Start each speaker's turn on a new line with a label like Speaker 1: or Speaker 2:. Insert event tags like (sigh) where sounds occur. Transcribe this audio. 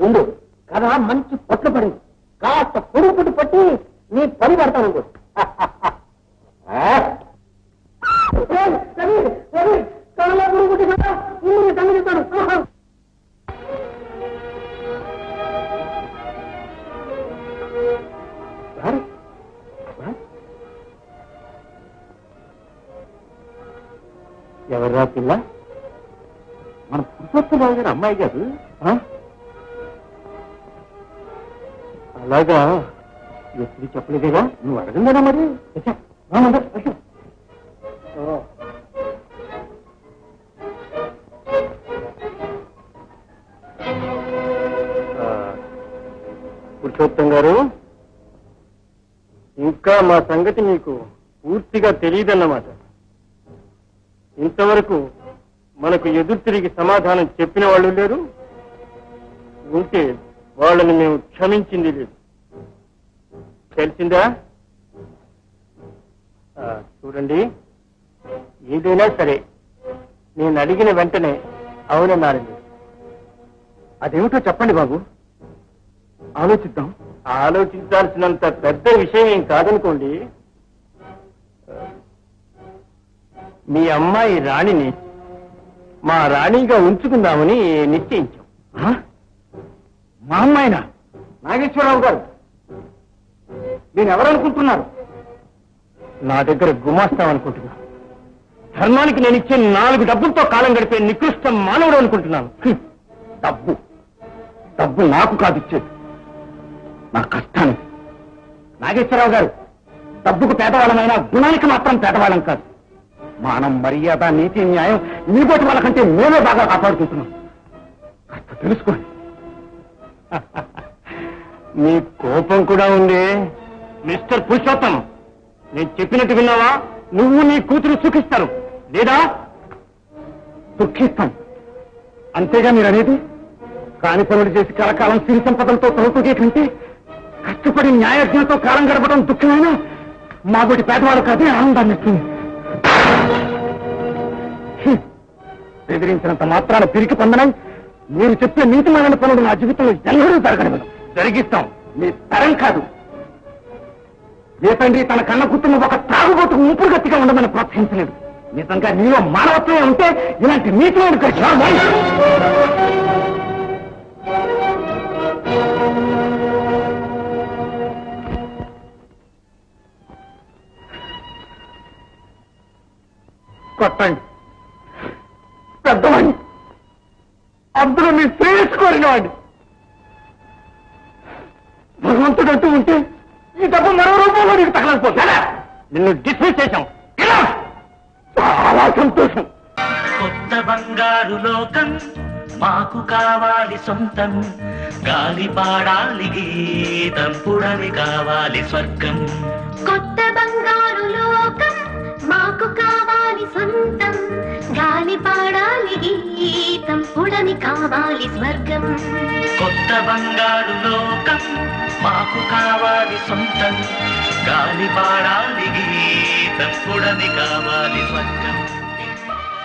Speaker 1: ఉండు కదా మంచి పొట్లు పడింది కాస్త పొడుగు పుట్టు పట్టి నీ పని పడతాను ఉండు. ఆ? ఏయ్, రవి, రవి, కళ్ళలో పురుగు పుట్టింది కదా? ఉండు, నీ సంగతి చెప్తాను. ఆహా. సార్? సార్? ఎవర్రా పిల్ల మన పురుషోత్తరావు గారు అమ్మాయి గారు? అలాగా? ఎప్పుడు చెప్పలేదేగా? నువ్వు అడగందేనా మరి. పురుషోత్తం గారు ఇంకా మా సంగతి మీకు పూర్తిగా తెలియదన్నమాట. ఇంతవరకు మనకు ఎదురు తిరిగి సమాధానం చెప్పిన వాళ్ళు లేరు. ఉంటే వాళ్ళని మేము క్షమించింది లేదు. తెలిసిందా? చూడండి. ఏదైనా సరే నేను అడిగిన వెంటనే అవునన్నారండి. అదేమిటో చెప్పండి బాబు. ఆలోచిద్దాం. ఆలోచించాల్సినంత పెద్ద విషయం ఏం కాదనుకోండి. మీ అమ్మాయి రాణిని మా రాణిగా ఉంచుకుందామని నిశ్చయించాం. మా అమ్మాయినా? నాగేశ్వరరావు గారు నేను ఎవరనుకుంటున్నారు నా దగ్గర గుమాస్తామనుకుంటున్నా ధర్మానికి నేను ఇచ్చే నాలుగు డబ్బులతో కాలం గడిపే నికృష్ట మానవుడు అనుకుంటున్నాను. డబ్బు. డబ్బు నాకు కాదు ఇచ్చేది. నా కష్టానికి. నాగేశ్వరరావు గారు డబ్బుకు పేదవాళ్ళమైనా గుణానికి మాత్రం పేదవాళ్ళం కాదు. మానం మర్యాద నీతి న్యాయం మీబోటి వాళ్ళకంటే మేమే బాగా కాపాడుకుంటున్నాం. కాస్త తెలుసుకోండి. (laughs) నీ కోపం కూడా ఉంది. మిస్టర్ పురుషోత్తం నేను చెప్పినట్టు విన్నావా? నువ్వు నీ కూతురు సుఖిస్తారు లేదా? దుఃఖిస్తాం. అంతేగా మీరు అనేది కాని పనులు చేసి కలకాలం సిరి సంపదలతో తొలతొగే కంటే కష్టపడి న్యాయజ్ఞంతో కాలం గడపడం దుఃఖమైనా? మాబోటి పేదవాళ్ళకి కాదే ఆనందాన్ని ఇస్తుంది. బెదిరించినంత మాత్రాన పిరికి పొందనం. మీరు చెప్పే నీతిమైన పనులు నా జీవితంలో ఎన్నడూ జరగడం జరిగిస్తాం. మీ తరం కాదు. ఏ తండ్రి తన కన్న కూతురు ఒక తాగుబోతు ఉంపుడు గట్టిగా ఉండమని ప్రోత్సహించలేదు. నిజంగా నీలో మానవత్వమే ఉంటే ఇలాంటి నీతిమైన కొట్టండి. పెద్దవాడిని. అందులో మీ శ్రేయస్సు కోరినవాడిని భగవంతుడు అంటూ ఉంటే ఈ డబ్బు మరో రూపంలో నీకు తగలకపోతే. నిన్ను డిస్మిస్ చేశాం. ఇలా చాలా సంతోషం.
Speaker 2: కొత్త బంగారు లోకం మాకు కావాలి సొంతం. గాలి పాడాలి గీతం పుడమి కావాలి స్వర్గం.
Speaker 3: కొత్త బంగారు లోకం మాకు కావాలి సొంతం. గాలి పాడాలి గీతం పుడమి కావాలి స్వర్గం.
Speaker 2: కొత్త బంగారు లోకం మాకు కావాలి సొంతం. గాలి పాడాలి గీతం పుడమి కావాలి స్వర్గం.